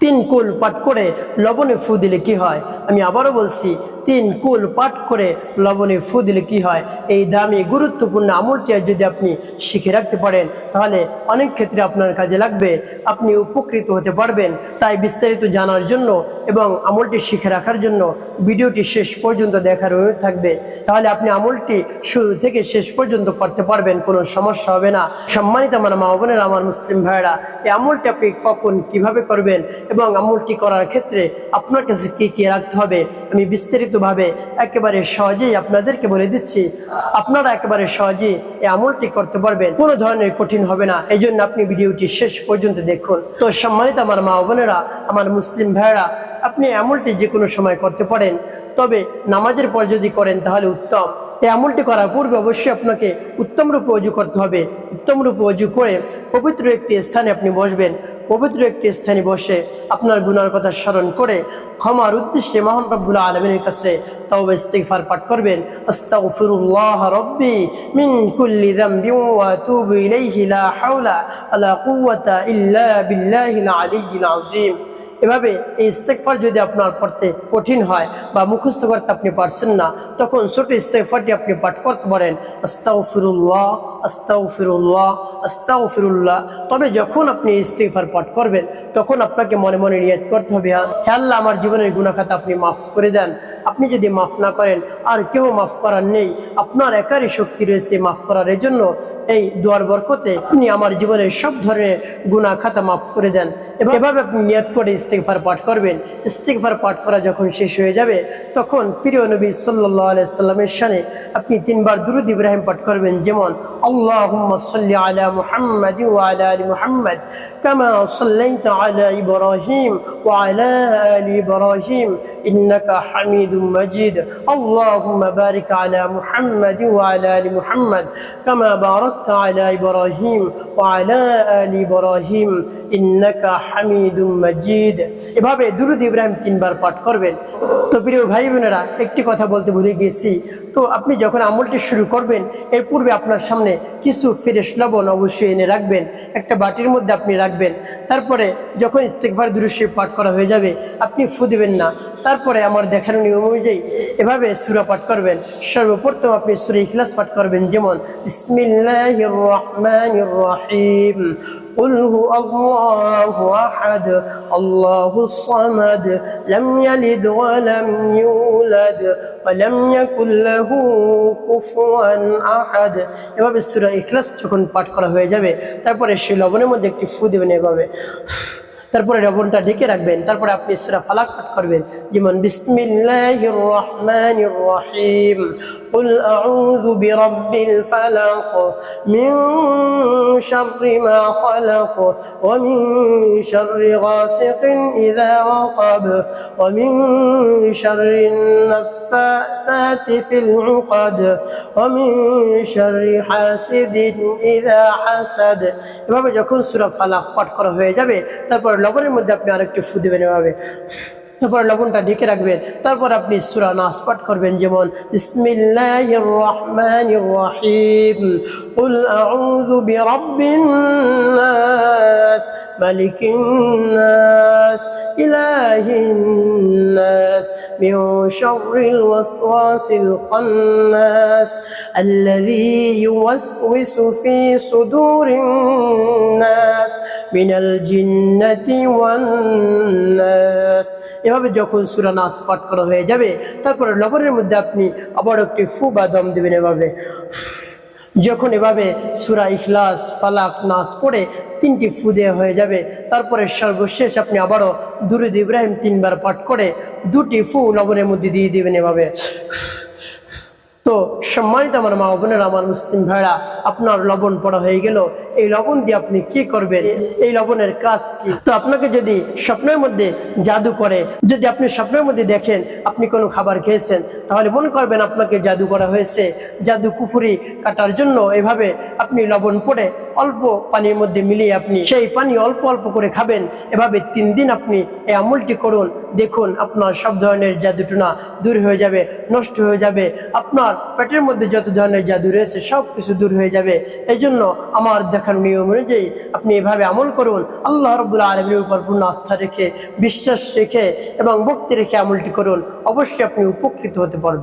তিন কুল পাঠ করে লবণে ফু দিলে কি হয়? আমি আবারও বলছি তিন কুল পাঠ করে লবণে ফু দিলে কি হয়? এই দামি গুরুত্বপূর্ণ আমলটি যদি আপনি শিখে রাখতে পারেন, তাহলে অনেক ক্ষেত্রে আপনার কাজে লাগবে। আপনি উপকৃত হতে পারবেন। তাই বিস্তারিত জানার জন্য এবং আমলটি শিখে রাখার জন্য ভিডিওটি শেষ পর্যন্ত দেখার অনুরোধ থাকবে। তাহলে আপনি আমলটি শুরু থেকে শেষ পর্যন্ত করতে পারবেন, কোনো সমস্যা হবে না। সম্মানিত আমার মা বোনের, আমার মুসলিম ভাইরা এই আমলটি আপনি কখন কীভাবে করবেন এবং আমলটি করার ক্ষেত্রে আপনার কাছে কি কি রাখতে হবে, আমি বিস্তারিতভাবে একেবারে সহজেই আপনাদেরকে বলে দিচ্ছি, আপনারা একেবারে সহজেই এই আমলটি করতে পারবেন। কোনো ধরনের কঠিন হবে না। এই জন্য আপনি ভিডিওটি শেষ পর্যন্ত দেখুন। তো সম্মানিত আমার মা বোনেরা, আমার মুসলিম ভাইরা আপনি আমলটি যে কোনো সময় করতে পারেন। তবে নামাজের পর যদি করেন তাহলে উত্তম। এই আমলটি করার পূর্বে অবশ্যই আপনাকে উত্তম রূপে অজু করতে হবে। উত্তম রূপে অজু করে পবিত্র একটি স্থানে আপনি বসবেন। পবিত্র একটি স্থানে বসে আপনার গুনার কথা স্মরণ করে ক্ষমার উদ্দেশ্যে মহান রব্বুল আলমিনের কাছে তাও ইস্তিগফার পাঠ করবেন। ইলাইহি লা এভাবে এই ইস্তেকফার যদি আপনার পড়তে কঠিন হয় বা মুখস্থ করতে আপনি পারছেন না, তখন ছোট ইস্তেকফারটি আপনি পাঠ করতে পারেন। আস্তাও ফিরুল্লাহ আস্তাও ফিরুল্লাহ আস্তাও ফিরুল্লাহ তবে যখন আপনি ইস্তেকফার পাঠ করবেন, তখন আপনাকে মনে মনে নিয়ত করতে হবে হে আল্লাহ, আমার জীবনের গুণাখাতা আপনি মাফ করে দেন। আপনি যদি মাফ না করেন, আর কেউ মাফ করার নেই। আপনার একারই শক্তি রয়েছে মাফ করার জন্য এই দোয়ার বরকতে আপনি আমার জীবনের সব ধরনের গুণা খাতা মাফ করে দেন। এভাবে এভাবে আপনি নিয়ত করে ইস্তেগফার পাঠ করবেন ইস্তেকফার পাঠ করা যখন শেষ হয়ে যাবে, তখন প্রিয় নবী সাল্লাহ আলাইহি সানে আপনি তিনবার দুরুদ ইব্রাহিম পাঠ করবেন, যেমন আলা আল্লাহুম্মা বারিক আলা মুহাম্মাদ ওয়া আলা আলি মুহাম্মাদ। কামা বারাকতা আলা ইব্রাহিম ওয়া আলা আলি ইব্রাহিম। ইন্নাকা হামিদুম মাজিদ। এভাবে দুরুদ ইব্রাহিম তিনবার পাঠ করবেন। তো প্রিয় ভাই বোনেরা, একটি কথা বলতে ভুলে গিয়েছি। তো আপনি যখন আমলটি শুরু করবেন, এর পূর্বে আপনার সামনে কিছু ফ্রেশ লবণ অবশ্যই এনে রাখবেন। একটা বাটির মধ্যে আপনি রাখবেন। তারপরে যখন ইস্তেকভার দুরুশে পাঠ করা হয়ে যাবে, আপনি ফু দিবেন না। তারপরে আমার দেখানো নিয়ম অনুযায়ী এভাবে সুরা পাঠ করবেন সর্বপ্রথম আপনি সুরা ইখলাস পাঠ করবেন যেমন বিসমিল্লাহির রহমানির রহিম قل هو الله أحد الله الصمد لم يلد ولم يولد ولم يكن له كفوا أحد এভাবে সূরা ইখলাস যখন পাঠ করা হয়ে যাবে তারপরে সেই লবণের মধ্যে একটি ফু দেবেন এভাবে তারপরে লবণটা ঢেকে রাখবেন তারপরে আপনি সূরা ফালাক পাঠ করবেন যেমন বিসমিল্লাহির রহমানির রহিম قل أعوذ برب الفلق من شر ما خلق ومن شر غاسق إذا وقب ومن شر النفاثات في العقد ومن شر حاسد إذا حسد এভাবে যখন সুরা ফালাক পাঠ করা হয়ে যাবে তারপর লবণের মধ্যে আপনি আরেকটু ফু দেবেন এভাবে তারপর লবণটা ঢেকে রাখবেন তারপর আপনি সুরা নাস পাঠ করবেন যেমন বিসমিল্লাহির রহমানির রহিম قل أعوذ برب الناس ملك الناس إله الناس من شر الوسواس الخناس الذي يوسوس في صدور الناس من الجنة والناس এভাবে যখন সুরা নাস পাঠ করা হয়ে যাবে তারপরে লবণের মধ্যে আপনি আবার একটি ফু বা দম দেবেন এভাবে যখন এভাবে সুরা ইখলাস ফালাক নাস পড়ে তিনটি ফু দেওয়া হয়ে যাবে তারপরে সর্বশেষ আপনি আবারও দুরুদ ইব্রাহিম তিনবার পাঠ করে দুটি ফু লবণের মধ্যে দিয়ে দেবেন এভাবে তো সম্মানিত আমার মা বোনের, আমার মুসলিম ভাইরা আপনার লবণ পড়া হয়ে গেল। এই লবণ দিয়ে আপনি কি করবেন? এই লবণের কাজ কি? তো আপনাকে যদি স্বপ্নের মধ্যে জাদু করে, যদি আপনি স্বপ্নের মধ্যে দেখেন আপনি কোনো খাবার খেয়েছেন, তাহলে মনে করবেন আপনাকে জাদু করা হয়েছে। জাদু কুফুরি কাটার জন্য এভাবে আপনি লবণ পড়ে অল্প পানির মধ্যে মিলিয়ে আপনি সেই পানি অল্প অল্প করে খাবেন। এভাবে তিন দিন আপনি এই আমলটি করুন। দেখুন, আপনার সব ধরনের জাদুটুনা দূর হয়ে যাবে, নষ্ট হয়ে যাবে। আপনার পেটের মধ্যে যত ধরনের জাদু রয়েছে, সব কিছু দূর হয়ে যাবে। এই জন্য আমার দেখার নিয়ম অনুযায়ী আপনি এভাবে আমল করুন। আল্লাহ রবুল্লা আলমীর উপর পূর্ণ আস্থা রেখে, বিশ্বাস রেখে এবং ভক্তি রেখে আমলটি করুন। অবশ্যই আপনি উপকৃত হতে পারবেন।